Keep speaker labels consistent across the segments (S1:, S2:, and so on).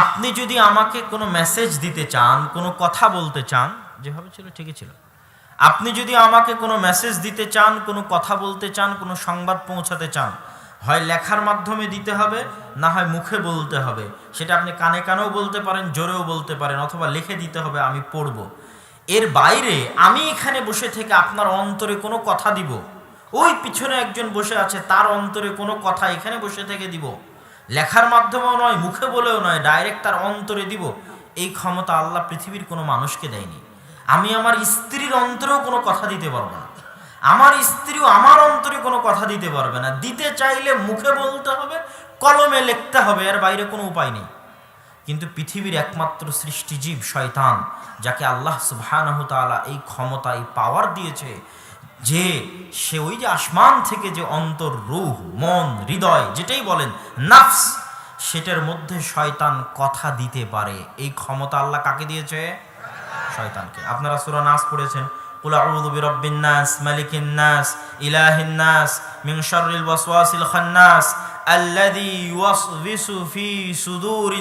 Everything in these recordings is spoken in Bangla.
S1: আপনি যদি আমাকে কোনো মেসেজ দিতে চান, কোনো কথা বলতে চান, যেভাবে ছিল ঠিকই ছিল। আপনি যদি আমাকে কোনো মেসেজ দিতে চান, কোনো কথা বলতে চান, কোনো সংবাদ পৌঁছাতে চান, হয় লেখার মাধ্যমে দিতে হবে, না হয় মুখে বলতে হবে, সেটা আপনি কানে কানেও বলতে পারেন, জোরেও বলতে পারেন, অথবা লিখে দিতে হবে, আমি পড়ব। এর বাইরে আমি এখানে বসে থেকে আপনার অন্তরে কোনো কথা দিব, ওই পিছনে একজন বসে আছে, তার অন্তরে কোনো কথা এখানে বসে থেকে দিব। লেখার মাধ্যমেও নয়, মুখে বলেও নয় ডাইরেক্ট তার অন্তরে দিব। এই ক্ষমতা আল্লাহ পৃথিবীর কোনো মানুষকে দেয়নি। আমি আমার স্ত্রীর অন্তরেও কোনো কথা দিতে পারব না। আমার স্ত্রীও আমার অন্তরে কোনো কথা দিতে পারবে না। দিতে চাইলে মুখে বলতে হবে, কলমে লিখতে হবে, এর বাইরে কোনো উপায় নেই। কিন্তু পৃথিবীর একমাত্র সৃষ্টিজীব শয়তান, যাকে আল্লাহ তাআলা এই ক্ষমতা এই পাওয়ার দিয়েছে যে সে ওই যে আসমান থেকে যে অন্তর রূহ, মন, হৃদয়, যেটাই বলেন, নাফস, সেটার মধ্যে শয়তান কথা দিতে পারে। এই ক্ষমতা আল্লাহ কাকে দিয়েছে? শয়তানকে। আপনারা সুরা নাস পড়েছেন।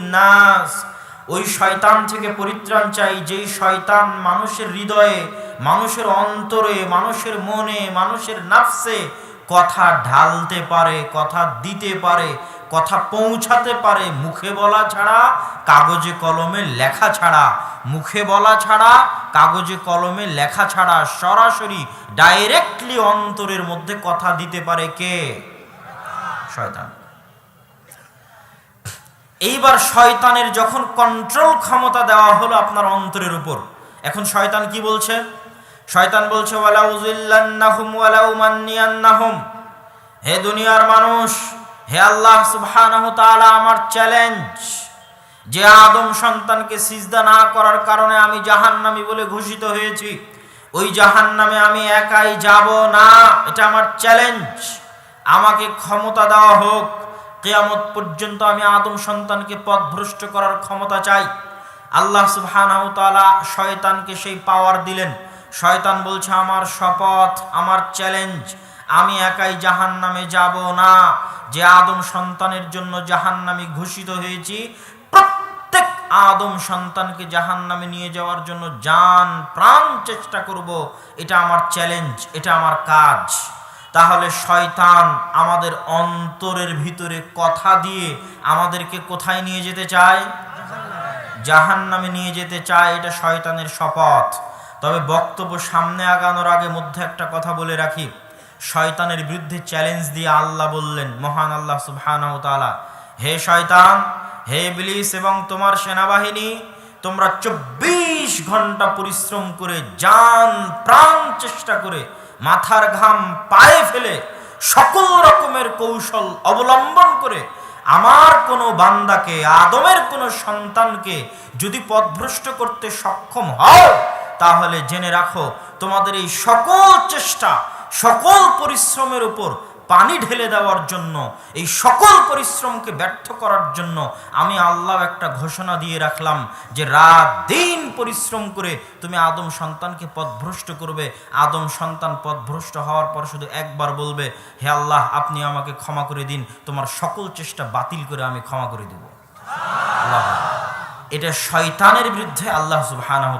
S1: নাস। ওই শয়তান থেকে পরিত্রাণ চাই, যেই শয়তান মানুষের হৃদয়ে, মানুষের অন্তরে, মানুষের মনে, মানুষের নাফসে কথা ঢালতে পারে, কথা দিতে পারে, কথা পৌঁছাতে পারে। মুখে বলা ছাড়া, কাগজে কলমে লেখা ছাড়া। মুখে বলা ছাড়া, কাগজে কলমে লেখা ছাড়া সরাসরি ডাইরেক্টলি অন্তরের মধ্যে কথা দিতে পারে কে? শয়তান। এইবার শয়তানের যখন কন্ট্রোল ক্ষমতা দেওয়া হলো আপনার অন্তরের উপর। এখন শয়তান কি বলছে? শয়তান বলছে হে দুনিয়ার মানুষ, হে আল্লাহ আমার চ্যালেঞ্জ যে আদম সন্তানকে সিজদা না করার কারণে আমি জাহান্নামী বলে ঘোষিত হয়েছি। ওই জাহান্নামে আমি একাই যাব না, এটা আমার চ্যালেঞ্জ আমাকে ক্ষমতা দেওয়া হোক কেয়ামত পর্যন্ত আমি আদম সন্তানকে পথভ্রষ্ট করার ক্ষমতা চাই। আল্লাহ সুবহানাহু তাআলা শয়তানকে সেই পাওয়ার দিলেন। শয়তান বলছে, আমার শপথ, আমার চ্যালেঞ্জ আমি একাই জাহান নামে যাব না। যে আদম সন্তানের জন্য জাহান নামে ঘোষিত হয়েছি, প্রত্যেক আদম সন্তানকে জাহান নামে নিয়ে যাওয়ার জন্য জান, প্রাণ চেষ্টা করব। এটা আমার চ্যালেঞ্জ এটা আমার কাজ। তাহলে শয়তান আমাদের অন্তরের ভিতরে কথা দিয়ে আমাদেরকে কোথায় নিয়ে যেতে চায়? জাহান নামে নিয়ে যেতে চায়, এটা শয়তানের শপথ। তবে বক্তব্য সামনে আগানোর আগে মধ্যে একটা কথা বলে রাখি। শয়তানের বিরুদ্ধে চ্যালেঞ্জ দিয়ে আল্লাহ বললেন, মহান আল্লাহ সুবহানাহু তাআলা, হে শয়তান, হে ইবলিস এবং তোমার সেনাবাহিনী, তোমরা চব্বিশ ঘণ্টা পরিশ্রম করে, জান, প্রাণ চেষ্টা করে মাথার ঘাম পায়ে ফেলে সকল রকমের কৌশল অবলম্বন করে আমার কোনো বান্দাকে, আদমের কোনো সন্তানকে যদি পথভ্রষ্ট করতে সক্ষম হও, তাহলে জেনে রাখো, তোমাদের এই সকল চেষ্টা, সকল পরিশ্রমের উপর পানি ঢেলে দেওয়ার জন্য, এই সকল পরিশ্রমকে ব্যর্থ করার জন্য আমি আল্লাহ একটা ঘোষণা দিয়ে রাখলাম যে রাত দিন পরিশ্রম করে তুমি আদম সন্তানকে পথভ্রষ্ট করবে। আদম সন্তান পথভ্রষ্ট হওয়ার পর শুধু একবার বলবে, হে আল্লাহ, আপনি আমাকে ক্ষমা করে দিন, তোমার সকল চেষ্টা বাতিল করে আমি ক্ষমা করে দেব। এটা শয়তানের বিরুদ্ধে আল্লাহ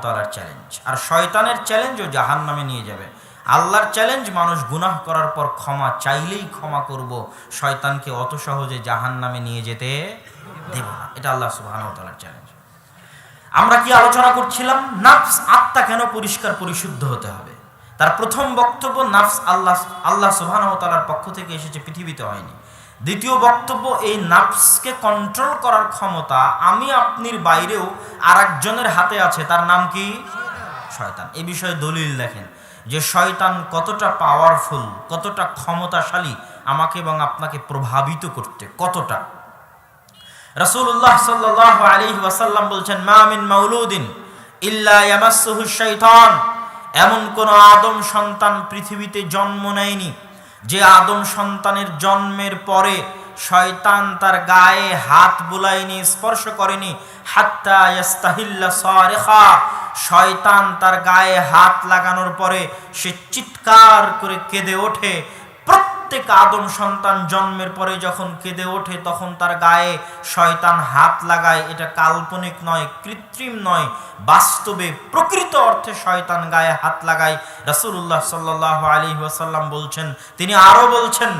S1: তাআলার চ্যালেঞ্জ আর শয়তানের চ্যালেঞ্জও জাহান নামে নিয়ে যাবে। আল্লাহর চ্যালেঞ্জ মানুষ গুনাহ করার পর ক্ষমা চাইলেই ক্ষমা করব। শয়তানকে অত সহজে জাহান নামে নিয়ে যেতে দেব না। এটা আল্লাহ সুবহানাহু তাআলার চ্যালেঞ্জ আমরা কি আলোচনা করছিলাম? নাফস আত্মা কেন পরিষ্কার পরিশুদ্ধ হতে হবে? তার প্রথম বক্তব্য, নাফস আল্লাহ আল্লাহ সুবহানাহু তাআলার পক্ষ থেকে এসেছে, পৃথিবীতে হয়নি। দ্বিতীয় বক্তব্য, এই নাফসকে কন্ট্রোল করার ক্ষমতা আমি আপনির বাইরেও আর হাতে আছে। তার নাম কি? শয়তান। এ বিষয়ে দলিল দেখেন। যে শয়তান কতটা পাওয়ারফুল কতটা ক্ষমতাশালী আমাকে এবং আপনাকে প্রভাবিত করতে, কতটা। রাসূলুল্লাহ সাল্লাল্লাহু আলাইহি ওয়াসাল্লাম বলছেন, মা মিন মাউলুদিন ইল্লা এমন কোন আদম সন্তান পৃথিবীতে জন্ম নেয়নি, যে আদম সন্তানের জন্মের পরে শয়তান তার গায়ে হাত বুলায়নি, স্পর্শ করেনি। হাত্তা শয়তান তার গায়ে হাত লাগানোর পরে সে চিৎকার করে কেঁদে ওঠে। প্রত্যেক আদম সন্তান জন্মের পরে যখন কেঁদে ওঠে, তখন তার গায়ে শয়তান হাত লাগায়। এটা কাল্পনিক নয়, কৃত্রিম নয়, বাস্তবে প্রকৃত অর্থে শয়তান গায়ে হাত লাগায়। রাসূলুল্লাহ সাল্লাহ আলী ওয়াসাল্লাম বলছেন, তিনি আরও বলছেন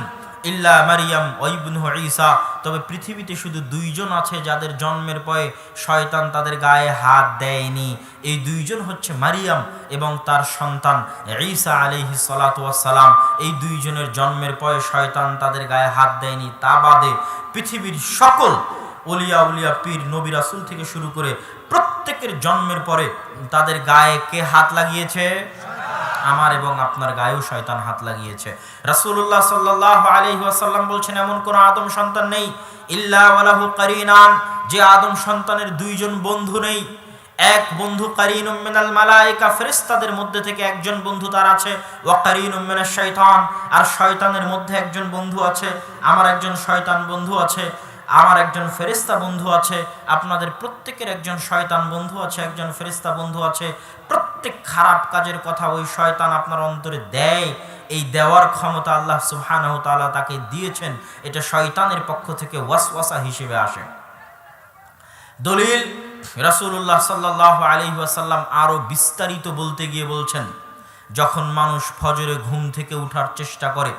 S1: ইল্লা মারিয়াম ওইবনু ঈসা। তবে পৃথিবীতে শুধু দুইজন আছে যাদের জন্মের পরে শয়তান তাদের গায়ে হাত দেয়নি। এই দুইজন হচ্ছে মারিয়াম এবং তার সন্তান ঈসা আলিহি সালাম। এই দুইজনের জন্মের পরে শয়তান তাদের গায়ে হাত দেয়নি, তা বাদে পৃথিবীর সকল অলিয়া উলিয়া পীর, নবী রাসুল থেকে শুরু করে প্রত্যেকের জন্মের পরে তাদের গায়ে কে হাত লাগিয়েছে? আমার এবং আপনার গায়েও শয়তান হাত লাগিয়েছে। রাসূলুল্লাহ সাল্লাল্লাহু আলাইহি ওয়াসাল্লাম বলছেন, এমন কোন আদম সন্তান নেই, ইল্লা ওয়ালাহু কারিনান, যে আদম সন্তানের দুইজন বন্ধু নেই। এক বন্ধু কারিনুম মিনাল মালাইকা ফেরেশতাদের মধ্যে থেকে একজন বন্ধু তার আছে, ওয়া কারিনুম মিনাশ শয়তান আর শয়তানের মধ্যে একজন বন্ধু আছে, আমার একজন শয়তান বন্ধু আছে। আমার একজন ফেরিস্তা বন্ধু আছে, আপনাদের প্রত্যেকের একজন শয়তান বন্ধু আছে, একজন ফেরিস্তা বন্ধু আছে। প্রত্যেক খারাপ কাজের কথা ওই শয়তান আপনার অন্তরে দেয়। এই দেওয়ার ক্ষমতা আল্লাহ সুবহানাহু তাকে দিয়েছেন। এটা শয়তানের পক্ষ থেকে ওয়াসওয়াসা হিসেবে আসে। দলিল, রাসূলুল্লাহ সাল্লাল্লাহু আলাইহি ওয়াসাল্লাম আরও বিস্তারিত বলতে গিয়ে বলছেন, যখন মানুষ ফজরে ঘুম থেকে উঠার চেষ্টা করে,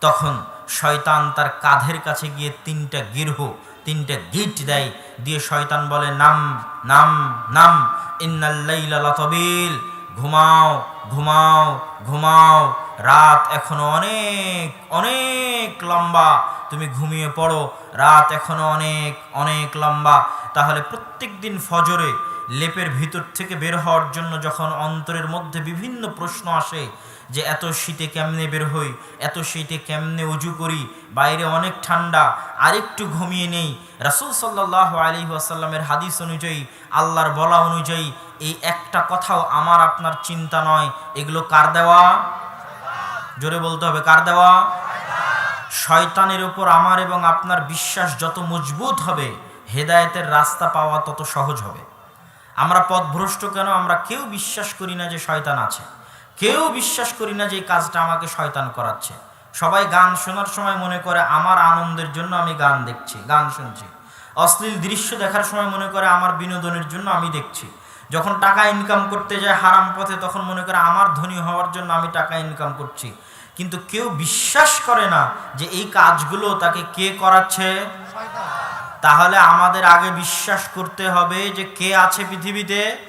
S1: তখন শয়তান তার কাঁধের কাছে গিয়ে তিনটা গিরহ, তিনটা গিট দেয়। দিয়ে শয়তান বলে, নাম নাম নাম ইন্নাল্লাইলাতবিল ঘুমাও ঘুমাও ঘুমাও। রাত এখনও অনেক অনেক লম্বা। তুমি ঘুমিয়ে পড়ো, রাত এখনও অনেক অনেক লম্বা। তাহলে প্রত্যেক দিন ফজরে লেপের ভিতর থেকে বের হওয়ার জন্য যখন অন্তরের মধ্যে বিভিন্ন প্রশ্ন আসে যে এত শীতে কেমনে বের হই, এত শীতে কেমনে উজু করি, বাইরে অনেক ঠান্ডা, আরেকটু ঘুমিয়ে নেই। রাসুল সাল্লাহ আলী আসাল্লামের হাদিস অনুযায়ী, আল্লাহর বলা অনুযায়ী, এই একটা কথাও আমার আপনার চিন্তা নয়। এগুলো কার দেওয়া? জোরে বলতে হবে, কার দেওয়া? শয়তানের উপর আমার এবং আপনার বিশ্বাস যত মজবুত হবে, হেদায়েতের রাস্তা পাওয়া তত সহজ হবে। আমরা পথভ্রষ্ট কেন? আমরা কেউ বিশ্বাস করি না যে শয়তান আছে। কেউ বিশ্বাস করি না যে এই কাজটা আমাকে শয়তান করাচ্ছে। সবাই গান শোনার সময় মনে করে, আমার আনন্দের জন্য আমি গান দেখছি, গান শুনছি। অশ্লীল দৃশ্য দেখার সময় মনে করে, আমার বিনোদনের জন্য আমি দেখছি। যখন টাকা ইনকাম করতে যায় হারাম পথে, তখন মনে করে, আমার ধনী হওয়ার জন্য আমি টাকা ইনকাম করছি। কিন্তু কেউ বিশ্বাস করে না যে এই কাজগুলো তাকে কে করাচ্ছে। তাহলে আমাদের আগে বিশ্বাস করতে হবে যে কে আছে পৃথিবীতে।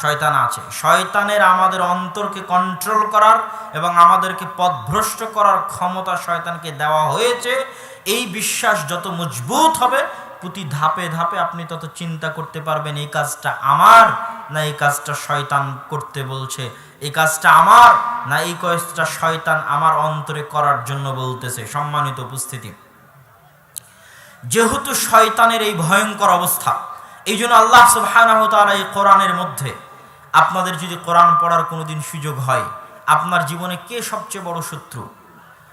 S1: শয়তান আছে। শয়তানের আমাদের অন্তরকে কন্ট্রোল করার এবং আমাদেরকে পথভ্রষ্ট করার ক্ষমতা শয়তানকে দেওয়া হয়েছে। এই বিশ্বাস যত মজবুত হবে, প্রতি ধাপে ধাপে আপনি তত চিন্তা করতে পারবেন, এই কাজটা আমার না এই কাজটা শয়তান করতে বলছে। এই কাজটা আমার না এই কাজটা শয়তান আমার অন্তরে করার জন্য বলতেছে। সম্মানিত উপস্থিতি। যেহেতু শয়তানের এই ভয়ঙ্কর অবস্থা এই জন্য আল্লাহ তাআলা এই কোরআনের মধ্যে, আপনাদের যদি কোরআন পড়ার কোনোদিন সুযোগ হয়, আপনার জীবনে কে সবচেয়ে বড় শত্রু?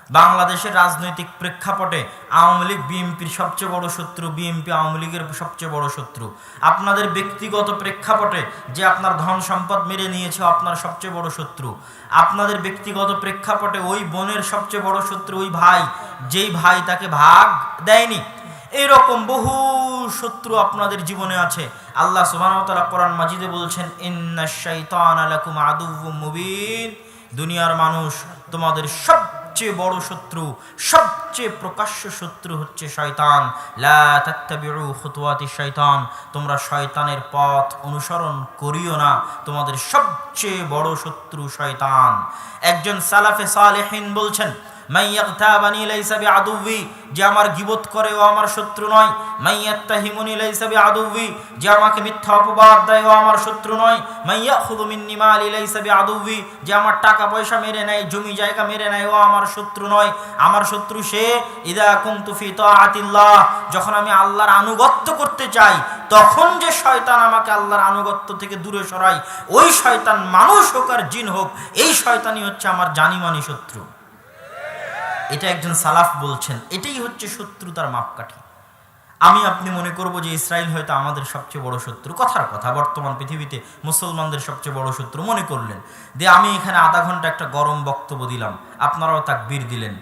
S1: বাংলাদেশের রাজনৈতিক প্রেক্ষাপটে আওয়ামী লীগ, বিএনপির সবচেয়ে বড় শত্রু, বিএনপি আওয়ামী লীগের সবচেয়ে বড় শত্রু। আপনাদের ব্যক্তিগত প্রেক্ষাপটে যে আপনার ধন সম্পদ মেরে নিয়েছে আপনার সবচেয়ে বড় শত্রু। আপনাদের ব্যক্তিগত প্রেক্ষাপটে ওই বোনের সবচেয়ে বড় শত্রু ওই ভাই, যেই ভাই তাকে ভাগ দেয়নি। এরকম বহু শত্রু আপনাদের জীবনে আছে। আল্লাহ সুবহানাহু কোরআন মাজিদে বলছেন ইন্নাশ শাইতানা লাকুম আদুউম মুবিন। দুনিয়ার মানুষ তোমাদের সবচেয়ে বড় শত্রু, সবচেয়ে প্রকাশ্য শত্রু হচ্ছে শয়তান। লা তাত্তাবিউ খুতুওয়াতি শয়তান, তোমরা শয়তানের পথ অনুসরণ করিও না। তোমাদের সবচেয়ে বড় শত্রু শয়তান। একজন সালাফে সালেহিন বলছেন মাইয়াগতাবানি লাইসা বিআদুবি, যে আমার গিবত করে ও আমার শত্রু নয়। মাইয়াত্তাহিমুনি লাইসা বিআদুবি, যে আমাকে মিথ্যা অপবাদ দেয় ও আমার শত্রু নয়। মাইয়াখুযু মিন্নি মালি লাইসা বিআদুবি, যে আমার টাকা পয়সা মেরে নেয়, জমি জায়গা মেরে নেয়, ও আমার শত্রু নয়। আমার শত্রু সে ইদা কুনতু ফি তাআতিল্লাহ, যখন আমি আল্লাহর আনুগত্য করতে চাই, তখন যে শয়তান আমাকে আল্লাহর আনুগত্য থেকে দূরে সরায়, ওই শয়তান মানুষ হোক আর জিন হোক, এই শয়তানই হচ্ছে আমার জানিমানি শত্রু। এটা একজন সালাফ বলছেন, এটাই হচ্ছে শত্রুতার মাপকাঠি। আমি আপনি মনে করব যে ইসরায়েল হয়তো আমাদের সবচেয়ে বড় শত্রু। কথার কথা, বর্তমান পৃথিবীতে মুসলমানদের সবচেয়ে বড় শত্রু মনে করলেন। যে আমি এখানে আধা ঘণ্টা একটা গরম বক্তব্য দিলাম, আপনারাও তাক বীর দিলেন।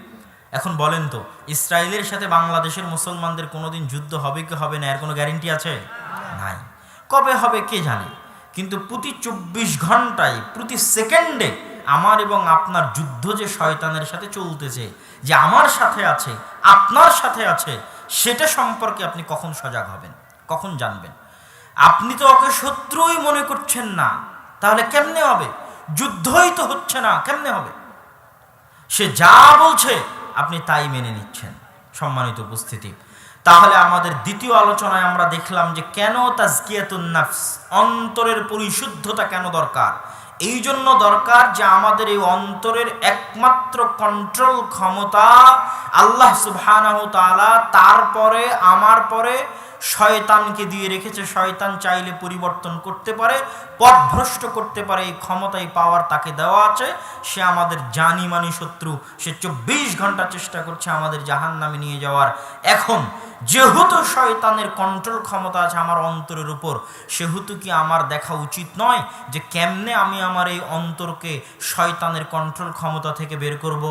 S1: এখন বলেন তো ইসরায়েলের সাথে বাংলাদেশের মুসলমানদের কোনোদিন যুদ্ধ হবে কি হবে না, এর কোনো গ্যারেন্টি আছে? নাই। কবে হবে কে জানে? কিন্তু প্রতি চব্বিশ ঘন্টায়, প্রতি সেকেন্ডে আমার এবং আপনার যুদ্ধ যে শয়তানের সাথে চলতেছে, যে আমার সাথে আছে, আপনার সাথে আছে, সেটা সম্পর্কে আপনি কখন সজাগ হবেন, কখন জানবেন? আপনি তো ওকে শত্রুই মনে করছেন না, তাহলে কেমনে হবে? যুদ্ধই তো হচ্ছে না, কেমনে হবে? সে যা বলছে, আপনি তাই মেনে নিচ্ছেন, সম্মানিত উপস্থিতি। তাহলে আমাদের দ্বিতীয় আলোচনায় আমরা দেখলাম যে কেন তাজকিয়াতুন অন্তরের পরিশুদ্ধতা কেন দরকার? এই জন্য দরকার যে আমাদের এই অন্তরের একমাত্র কন্ট্রোল ক্ষমতা আল্লাহ সুবহানাহু তাআলা, তারপরে, আমার পরে শয়তানকে দিয়ে রেখেছে। শয়তান চাইলে পরিবর্তন করতে পারে পথভ্রষ্ট করতে পারে, এই ক্ষমতাই পাওয়ার তাকে দেওয়া আছে। সে আমাদের জানি মানি শত্রু। সে চব্বিশ ঘণ্টা চেষ্টা করছে আমাদের জাহান নামে নিয়ে যাওয়ার। এখন যেহেতু শয়তানের কন্ট্রোল ক্ষমতা আছে আমার অন্তরের উপর, সেহেতু কি আমার দেখা উচিত নয় যে কেমনে আমি আমার এই অন্তরকে শয়তানের কন্ট্রোল ক্ষমতা থেকে বের করব?